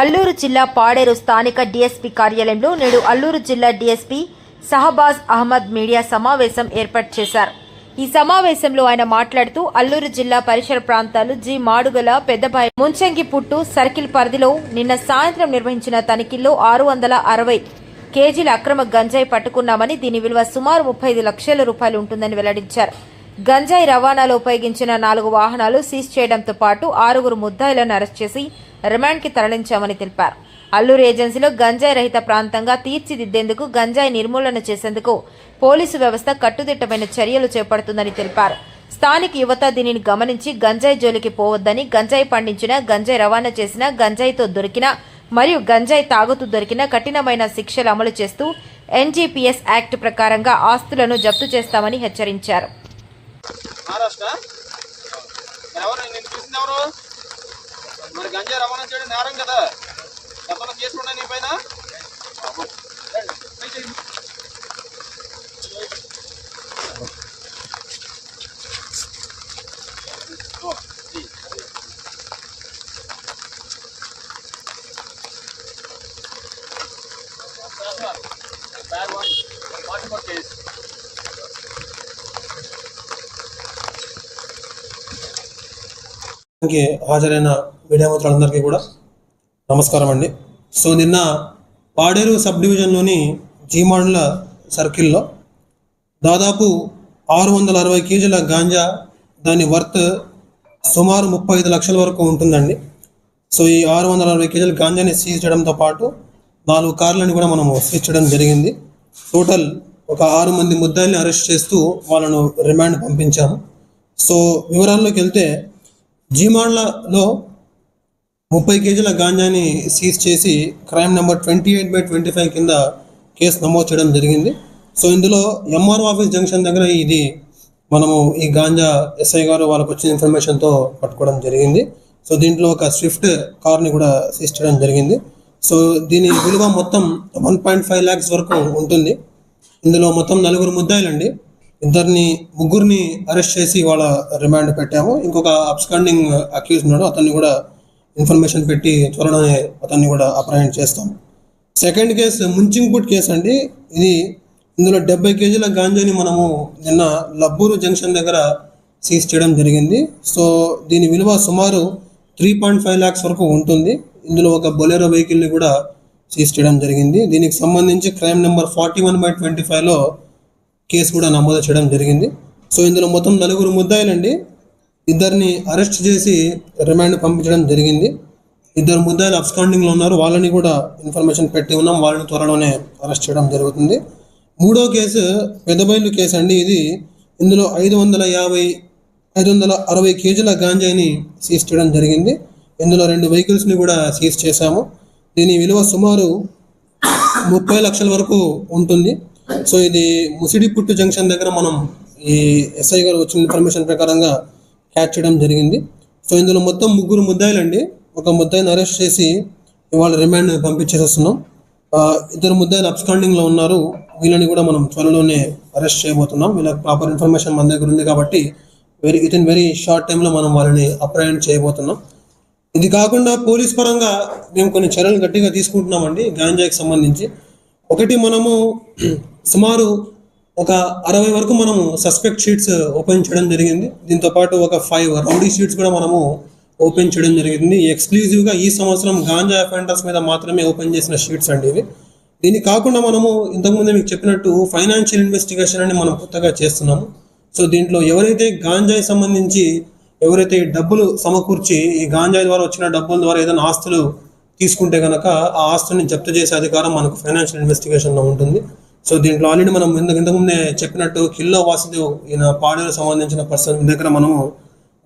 అల్లూరు జిల్లా పాడేరు స్థానిక డీఎస్పీ కార్యాలయంలో నేడు అల్లూరు జిల్లా డీఎస్పీ సహబాజ్ అహ్మద్ మీడియా సమావేశం ఏర్పాటు చేశారు. ఈ సమావేశంలో ఆయన మాట్లాడుతూ అల్లూరు జిల్లా పరిసర ప్రాంతాలు జి మాడుగల పెద్దబాయి ముంచంగి పుట్టు సర్కిల్ పరిధిలో నిన్న సాయంత్రం నిర్వహించిన తనిఖీల్లో ఆరు వందల అరవై కేజీల అక్రమ గంజాయి పట్టుకున్నామని దీని విలువ సుమారు ముప్పై ఐదు లక్షల రూపాయలు ఉంటుందని వెల్లడించారు. గంజాయి రవాణాలో ఉపయోగించిన నాలుగు వాహనాలు సీజ్ చేయడంతో పాటు ఆరుగురు ముద్దాయిలను అరెస్ట్ చేసి రిమాండ్కి తరలించామని తెలిపారు. అల్లూరు ఏజెన్సీలో గంజాయి రహిత ప్రాంతంగా తీర్చిదిద్దేందుకు గంజాయి నిర్మూలన చేసేందుకు పోలీసు వ్యవస్థ కట్టుదిట్టమైన చర్యలు చేపడుతుందని తెలిపారు. స్థానిక యువత దీనిని గమనించి గంజాయి జోలికి పోవద్దని గంజాయి పండించిన గంజాయి రవాణా చేసిన గంజాయితో దొరికిన మరియు గంజాయి తాగుతూ దొరికిన కఠినమైన శిక్షలు అమలు చేస్తూ ఎన్జీపీఎస్ యాక్ట్ ప్రకారంగా ఆస్తులను జప్తు చేస్తామని హెచ్చరించారు. మరి గంజా రవాణా చేయడం నేరం కదా గతంలో కేసులు ఉన్నాయి నీ పైన Bad one. Forty four case. హాజరైన మీడియా మిత్రులందరికీ కూడా నమస్కారం అండి. సో నిన్న పాడేరు సబ్ డివిజన్లోని జీమాండ్ల సర్కిల్లో దాదాపు ఆరు వందల అరవై కేజీల గాంజా దాని వర్త్ సుమారు ముప్పై ఐదు లక్షల వరకు ఉంటుందండి. సో ఈ ఆరు వందల అరవై కేజీల గాంజాని సీజ్ చేయడంతో పాటు నాలుగు కార్లను కూడా మనము సీజ్ చేయడం జరిగింది. టోటల్ ఒక ఆరు మంది ముద్దాయిల్ని అరెస్ట్ చేస్తూ వాళ్ళను రిమాండ్ పంపించాము. సో వివరాల్లోకి వెళ్తే జీమాండ్లలో ముప్పై కేజీల గాంజాని సీజ్ చేసి crime number twenty eight by twenty five కింద కేసు నమోదు చేయడం జరిగింది. సో ఇందులో ఎంఆర్ఓ ఆఫీస్ జంక్షన్ దగ్గర ఇది మనము ఈ గాంజా ఎస్ఐ గారు వాళ్ళకు వచ్చిన ఇన్ఫర్మేషన్తో పట్టుకోవడం జరిగింది. సో దీంట్లో ఒక స్విఫ్ట్ కార్ని కూడా సీజ్ చేయడం జరిగింది. సో దీని విలువ మొత్తం వన్ పాయింట్ ఫైవ్ ల్యాక్స్ వరకు ఉంటుంది. ఇందులో మొత్తం నలుగురు ముద్దాయిలండి. ఇద్దరిని ముగ్గురిని అరెస్ట్ చేసి వాళ్ళ రిమాండ్ పెట్టాము. ఇంకొక అబ్స్కాండింగ్ అక్యూజ్ ఉన్నాడు. అతన్ని కూడా ఇన్ఫర్మేషన్ పెట్టి త్వరలోనే అతన్ని కూడా అప్రహెండ్ చేస్తాం. సెకండ్ కేసు ముంచింగ్పుట్ కేసు అండి. ఇది ఇందులో డెబ్బై కేజీల గాంజాని మనము నిన్న లబ్బూరు జంక్షన్ దగ్గర సీజ్ చేయడం జరిగింది. సో దీని విలువ సుమారు త్రీ పాయింట్ ఫైవ్ ల్యాక్స్ వరకు ఉంటుంది. ఇందులో ఒక బొలెరో వెహికల్ని కూడా సీజ్ చేయడం జరిగింది. దీనికి సంబంధించి crime number forty one by twenty ఫైవ్లో కేసు కూడా నమోదు చేయడం జరిగింది. సో ఇందులో మొత్తం నలుగురు ముద్దాయిలండి. ఇద్దరిని అరెస్ట్ చేసి రిమాండ్ పంపించడం జరిగింది. ఇద్దరు ముద్దాయిలు అబ్స్కాండింగ్లో ఉన్నారు. వాళ్ళని కూడా ఇన్ఫర్మేషన్ పెట్టి ఉన్నాం. వాళ్ళని త్వరలోనే అరెస్ట్ చేయడం జరుగుతుంది. మూడో కేసు పెద్దబైలు కేసు అండి. ఇది ఇందులో ఐదు వందల యాభై ఐదు వందల అరవై కేజీల గాంజాని సీజ్ చేయడం జరిగింది. ఇందులో రెండు వెహికల్స్ని కూడా సీజ్ చేశాము. దీని విలువ సుమారు ముప్పై లక్షల వరకు ఉంటుంది. సో ఇది ముసిడిపుట్టు జంక్షన్ దగ్గర మనం ఈ ఎస్ఐ గారు వచ్చిన ఇన్ఫర్మేషన్ ప్రకారంగా క్యాచ్ చేయడం జరిగింది. సో ఇందులో మొత్తం ముగ్గురు ముద్దాయిలండి. ఒక ముద్దాయిని అరెస్ట్ చేసి ఇవాళ రిమాండ్ పంపించేస్తున్నాం ఇద్దరు ముద్దాయిలు అబ్స్కాండింగ్లో ఉన్నారు. వీళ్ళని కూడా మనం త్వరలోనే అరెస్ట్ చేయబోతున్నాం. వీళ్ళకి ప్రాపర్ ఇన్ఫర్మేషన్ మన దగ్గర ఉంది కాబట్టి very with in very short టైంలో మనం వాళ్ళని అప్రయాణం చేయబోతున్నాం. ఇది కాకుండా పోలీస్ పరంగా మేము కొన్ని చర్యలు గట్టిగా తీసుకుంటున్నామండి. గాంజాకి సంబంధించి. ఒకటి మనము సుమారు ఒక అరవై వరకు మనము సస్పెక్ట్ షీట్స్ ఓపెన్ చేయడం జరిగింది. దీంతో పాటు ఒక ఫైవ్ రౌడీ షీట్స్ కూడా మనము ఓపెన్ చేయడం జరిగింది. ఎక్స్క్లూజివ్గా ఈ సంవత్సరం గాంజా అఫెండర్స్ మీద మాత్రమే ఓపెన్ చేసిన షీట్స్ అండి ఇవి. దీన్ని కాకుండా మనము ఇంతకుముందే మీకు చెప్పినట్టు ఫైనాన్షియల్ ఇన్వెస్టిగేషన్ అని మనం కొత్తగా చేస్తున్నాము. సో దీంట్లో ఎవరైతే గాంజాయి సంబంధించి ఎవరైతే డబ్బులు సమకూర్చి ఈ గాంజాయి ద్వారా వచ్చిన డబ్బుల ద్వారా ఏదైనా ఆస్తులు తీసుకుంటే కనుక ఆ ఆస్తుని జప్తు చేసే అధికారం మనకు ఫైనాన్షియల్ ఇన్వెస్టిగేషన్లో ఉంటుంది. సో దీంట్లో ఆల్రెడీ మనం ఇంత ఇంతకుముందే చెప్పినట్టు కిల్లో వాసుదేవ్ ఈయన పాడేరు సంబంధించిన పర్సన్ దగ్గర మనము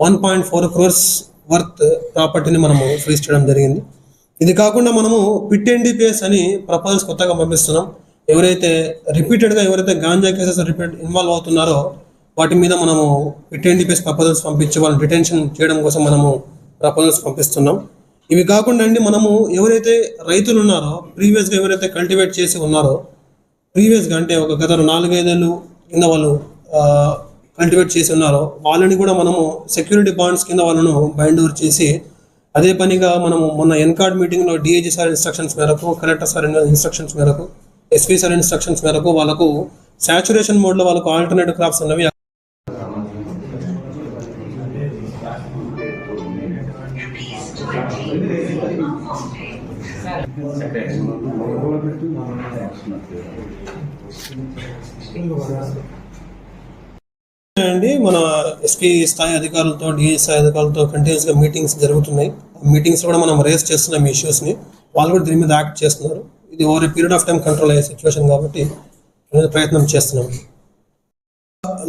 one point four crores worth ప్రాపర్టీని మనము ఫ్రీజ్ చేయడం జరిగింది. ఇది కాకుండా మనము పిట్ ఎన్డీపీఎస్ అని ప్రపోజల్స్ కొత్తగా పంపిస్తున్నాం. ఎవరైతే రిపీటెడ్గా ఎవరైతే గాంజా కేసెస్ రిపీట్ ఇన్వాల్వ్ అవుతున్నారో వాటి మీద మనము పిట్ ఎన్డీపీఎస్ ప్రపోజల్స్ పంపించి వాళ్ళని డిటెన్షన్ చేయడం కోసం మనము ప్రపోజల్స్ పంపిస్తున్నాం. ఇవి కాకుండా అండి మనము ఎవరైతే రైతులు ఉన్నారో ప్రీవియస్గా ఎవరైతే కల్టివేట్ చేసి ఉన్నారో ప్రీవియస్గా అంటే ఒక గత నాలుగైదేళ్ళు కింద వాళ్ళు కల్టివేట్ చేసి ఉన్నారో వాళ్ళని కూడా మనము సెక్యూరిటీ బాండ్స్ కింద వాళ్ళను బైండ్ ఓవర్ చేసి అదే పనిగా మనము మొన్న ఎన్కార్డ్ మీటింగ్లో డిఐజీ సార్ ఇన్స్ట్రక్షన్స్ మేరకు కలెక్టర్ సార్ ఇన్స్ట్రక్షన్స్ మేరకు ఎస్పీ సార్ ఇన్స్ట్రక్షన్స్ మేరకు వాళ్ళకు సాచురేషన్ మోడ్లో వాళ్ళకు ఆల్టర్నేటివ్ క్రాప్స్ ఉన్నవి అండి మన ఎస్పీ స్థాయి అధికారులతో డిఏ స్థాయి అధికారులతో కంటిన్యూస్గా మీటింగ్స్ జరుగుతున్నాయి. మీటింగ్స్ కూడా మనం రేస్ చేస్తున్నాం ఈ ఇష్యూస్ని. వాళ్ళు కూడా దీని మీద యాక్ట్ చేస్తున్నారు. ఇది over period of time control అయ్యే సిచ్యువేషన్ కాబట్టి మీద ప్రయత్నం చేస్తున్నాం.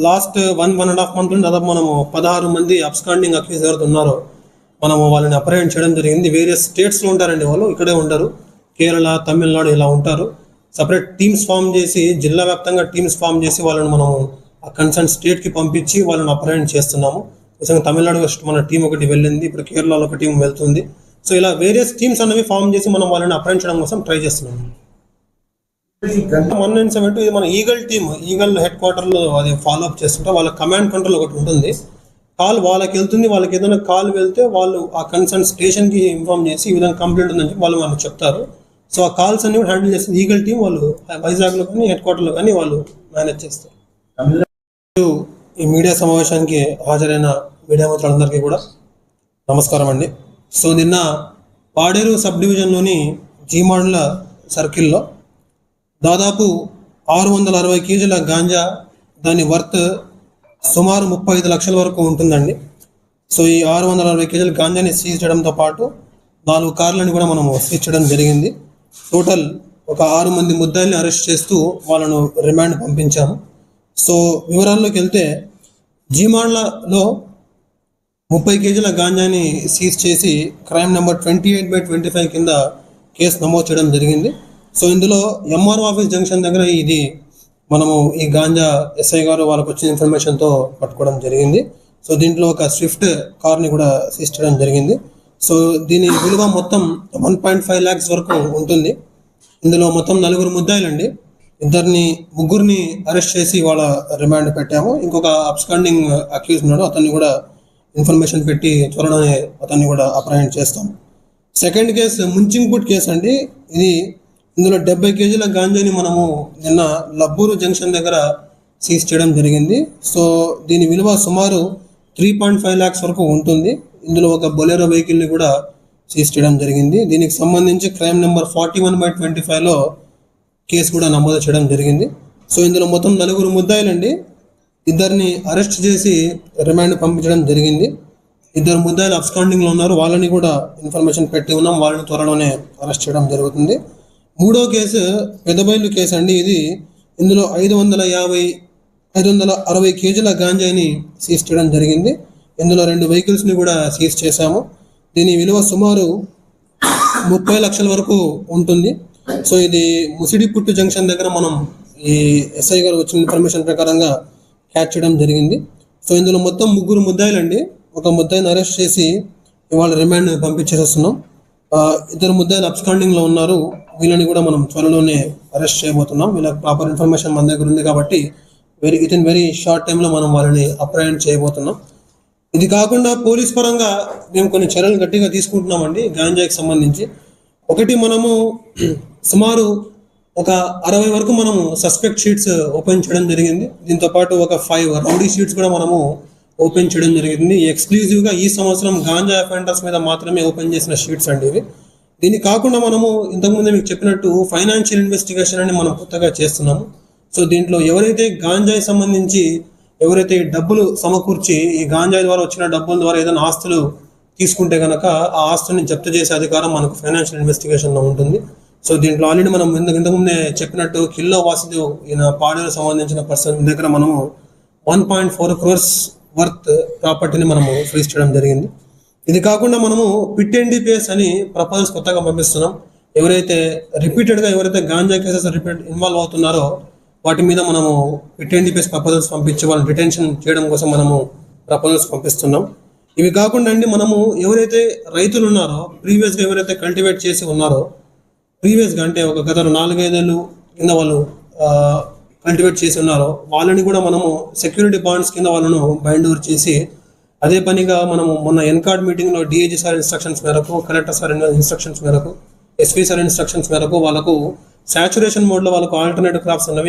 Last one one and half month నుండి దాదాపు మనము పదహారు మంది అబ్స్కాండింగ్ అక్యూజ్ ఎవరైతే ఉన్నారో మనము వాళ్ళని అప్రహెండ్ చేయడం జరిగింది. వేరే స్టేట్స్లో ఉంటారండి వాళ్ళు. ఇక్కడే ఉంటారు కేరళ తమిళనాడు ఇలా ఉంటారు. సపరేట్ టీమ్స్ ఫామ్ చేసి జిల్లా వ్యాప్తంగా టీమ్స్ ఫామ్ చేసి వాళ్ళని మనము ఆ కన్సర్న్ స్టేట్కి పంపించి వాళ్ళని అప్రహెండ్ చేస్తున్నాము. నిజంగా తమిళనాడు ఫస్ట్ మన టీం ఒకటి వెళ్ళింది. ఇప్పుడు కేరళలో ఒక టీం వెళ్తుంది. సో ఇలా వేరియస్ టీమ్స్ అనేవి ఫామ్ చేసి మనం వాళ్ళని అప్రహెండ్ చేయడం కోసం ట్రై చేస్తున్నాము. వన్ నైన్ సెవెన్ టూ ఇది మన ఈగల్ టీమ్. ఈగల్ హెడ్ క్వార్టర్లో అది ఫాలో అప్ చేస్తుంటే వాళ్ళ కమాండ్ కంట్రోల్ ఒకటి ఉంటుంది. కాల్ వాళ్ళకి వెళ్తుంది వాళ్ళకి ఏదైనా కాల్ వెళ్తే వాళ్ళు ఆ కన్సర్న్ స్టేషన్కి ఇన్ఫార్మ్ చేసి ఈ విధంగా కంప్లైంట్ ఉందని చెప్పి వాళ్ళు మనకు చెప్తారు. సో ఆ కాల్స్ అన్ని కూడా హ్యాండిల్ చేస్తుంది ఈగల్ టీం వాళ్ళు వైజాగ్లో కానీ హెడ్ క్వార్టర్లో కానీ వాళ్ళు మేనేజ్ చేస్తారు. ఈ మీడియా సమావేశానికి హాజరైన మీడియా మిత్రులందరికీ కూడా నమస్కారం అండి. సో నిన్న పాడేరు సబ్ డివిజన్లోని జీమాండ్ల సర్కిల్లో దాదాపు ఆరు వందల అరవై కేజీల గాంజా దాని వర్త్ సుమారు ముప్పై ఐదు లక్షల వరకు ఉంటుందండి. సో ఈ ఆరు వందల అరవై కేజీల గాంజాని సీజ్ చేయడంతో పాటు నాలుగు కార్లను కూడా మనము సీజ్ చేయడం జరిగింది. టోటల్ ఒక ఆరు మంది ముద్దాయిల్ని అరెస్ట్ చేస్తూ వాళ్ళను రిమాండ్ పంపించాము. సో వివరాల్లోకి వెళ్తే జీమాండ్లలో ముప్పై కేజీల గాంజాని సీజ్ చేసి crime number twenty eight by twenty five కింద కేసు నమోదు చేయడం జరిగింది. సో ఇందులో ఎంఆర్ఓ ఆఫీస్ జంక్షన్ దగ్గర ఇది మనము ఈ గాంజా ఎస్ఐ గారు వాళ్ళకి వచ్చిన ఇన్ఫర్మేషన్తో పట్టుకోవడం జరిగింది. సో దీంట్లో ఒక స్విఫ్ట్ కార్ని కూడా సీజ్ చేయడం జరిగింది. సో దీని విలువ మొత్తం వన్ పాయింట్ ఫైవ్ ల్యాక్స్ వరకు ఉంటుంది. ఇందులో మొత్తం నలుగురు ముద్దాయిలండి. ఇద్దరిని ముగ్గురిని అరెస్ట్ చేసి వాళ్ళ రిమాండ్ పెట్టాము. ఇంకొక అబ్స్కాండింగ్ అక్యూజ్ ఉన్నాడు. అతన్ని కూడా ఇన్ఫర్మేషన్ పెట్టి త్వరలోనే అతన్ని కూడా అప్రహెండ్ చేస్తాం సెకండ్ కేసు ముంచింగ్పుట్ కేసు అండి. ఇది ఇందులో డెబ్బై కేజీల గాంజాని మనము నిన్న లబ్బూరు జంక్షన్ దగ్గర సీజ్ చేయడం జరిగింది. సో దీని విలువ సుమారు త్రీ పాయింట్ ఫైవ్ ల్యాక్స్ వరకు ఉంటుంది. ఇందులో ఒక బొలెరో వెహికల్ని కూడా సీజ్ చేయడం జరిగింది. దీనికి సంబంధించి crime number forty one by twenty ఫైవ్లో కేసు కూడా నమోదు చేయడం జరిగింది. సో ఇందులో మొత్తం నలుగురు ముద్దాయిలండి. ఇద్దరిని అరెస్ట్ చేసి రిమాండ్ పంపించడం జరిగింది. ఇద్దరు ముద్దాయిలు అబ్స్కాండింగ్లో ఉన్నారు. వాళ్ళని కూడా ఇన్ఫర్మేషన్ పెట్టి ఉన్నాం. వాళ్ళని త్వరలోనే అరెస్ట్ చేయడం జరుగుతుంది. మూడో కేసు పెద్దబయలు కేసు అండి ఇది. ఇందులో ఐదు వందల యాభై ఐదు వందల అరవై కేజీల గాంజాయిని సీజ్ చేయడం జరిగింది. ఇందులో రెండు వెహికల్స్ని కూడా సీజ్ చేశాము. దీని విలువ సుమారు ముప్పై లక్షల వరకు ఉంటుంది. సో ఇది ముసిడిపుట్టు జంక్షన్ దగ్గర మనం ఈ ఎస్ఐ గారు వచ్చిన ఇన్ఫర్మేషన్ ప్రకారంగా క్యాచ్ చేయడం జరిగింది. సో ఇందులో మొత్తం ముగ్గురు ముద్దాయిలండి. ఒక ముద్దాయిని అరెస్ట్ చేసి ఇవాళ రిమాండ్ పంపించేసేస్తున్నాం ఇద్దరు ముద్దాయిలు అబ్స్కాండింగ్లో ఉన్నారు. వీళ్ళని కూడా మనం త్వరలోనే అరెస్ట్ చేయబోతున్నాం. వీళ్ళకి ప్రాపర్ ఇన్ఫర్మేషన్ మన దగ్గర ఉంది కాబట్టి very with in very short టైంలో మనం వాళ్ళని అప్రయాణం చేయబోతున్నాం. ఇది కాకుండా పోలీస్ పరంగా మేము కొన్ని చర్యలు గట్టిగా తీసుకుంటున్నామండి గాంజాకి సంబంధించి. ఒకటి మనము సుమారు ఒక అరవై వరకు మనము సస్పెక్ట్ షీట్స్ ఓపెన్ చేయడం జరిగింది. దీంతో పాటు ఒక ఫైవ్ రౌడీ షీట్స్ కూడా మనము ఓపెన్ చేయడం జరిగింది. ఎక్స్క్లూజివ్గా ఈ సంవత్సరం గాంజా అఫెండర్స్ మీద మాత్రమే ఓపెన్ చేసిన షీట్స్ అండి ఇవి. దీన్ని కాకుండా మనము ఇంతకుముందు మీకు చెప్పినట్టు ఫైనాన్షియల్ ఇన్వెస్టిగేషన్ అని మనం కొత్తగా చేస్తున్నాము. సో దీంట్లో ఎవరైతే గాంజాయి సంబంధించి ఎవరైతే డబ్బులు సమకూర్చి ఈ గాంజాయి ద్వారా వచ్చిన డబ్బుల ద్వారా ఏదైనా ఆస్తులు తీసుకుంటే కనుక ఆ ఆస్తుల్ని జప్తు చేసే అధికారం మనకు ఫైనాన్షియల్ ఇన్వెస్టిగేషన్లో ఉంటుంది. సో దీంట్లో ఆల్రెడీ మనం ఇంతకు ఇంతకుముందే చెప్పినట్టు కిల్లో వాసుదేవ్ ఈయన పాడేరు సంబంధించిన పర్సన్ దగ్గర మనము one point four crores worth ప్రాపర్టీని మనము ఫ్రీజ్ చేయడం జరిగింది. ఇది కాకుండా మనము పిట్ ఎన్డీపీఎస్ అని ప్రపోజల్స్ కొత్తగా పంపిస్తున్నాం. ఎవరైతే రిపీటెడ్గా ఎవరైతే గాంజా కేసెస్ రిపీట్ ఇన్వాల్వ్ అవుతున్నారో వాటి మీద మనము పిట్ ఎన్డీపీఎస్ ప్రపోజల్స్ పంపించి వాళ్ళని డిటెన్షన్ చేయడం కోసం మనము ప్రపోజల్స్ పంపిస్తున్నాం. ఇవి కాకుండా అండి మనము ఎవరైతే రైతులు ఉన్నారో ప్రీవియస్గా ఎవరైతే కల్టివేట్ చేసి ఉన్నారో ప్రీవియస్గా అంటే ఒక గత నాలుగైదేళ్ళు కింద వాళ్ళు కల్టివేట్ చేసి ఉన్నారో వాళ్ళని కూడా మనము సెక్యూరిటీ బాండ్స్ కింద వాళ్ళను బైండ్ ఓవర్ చేసి అదే పనిగా మనము మొన్న ఎన్కార్డ్ మీటింగ్లో డిఏజీ సార్ ఇన్స్ట్రక్షన్స్ మేరకు కలెక్టర్ సార్ ఇన్స్ట్రక్షన్స్ మేరకు ఎస్పీ సార్ ఇన్స్ట్రక్షన్స్ మేరకు వాళ్ళకు సాచురేషన్ మోడ్లో వాళ్ళకు ఆల్టర్నేటివ్ క్రాప్స్ ఉన్నవి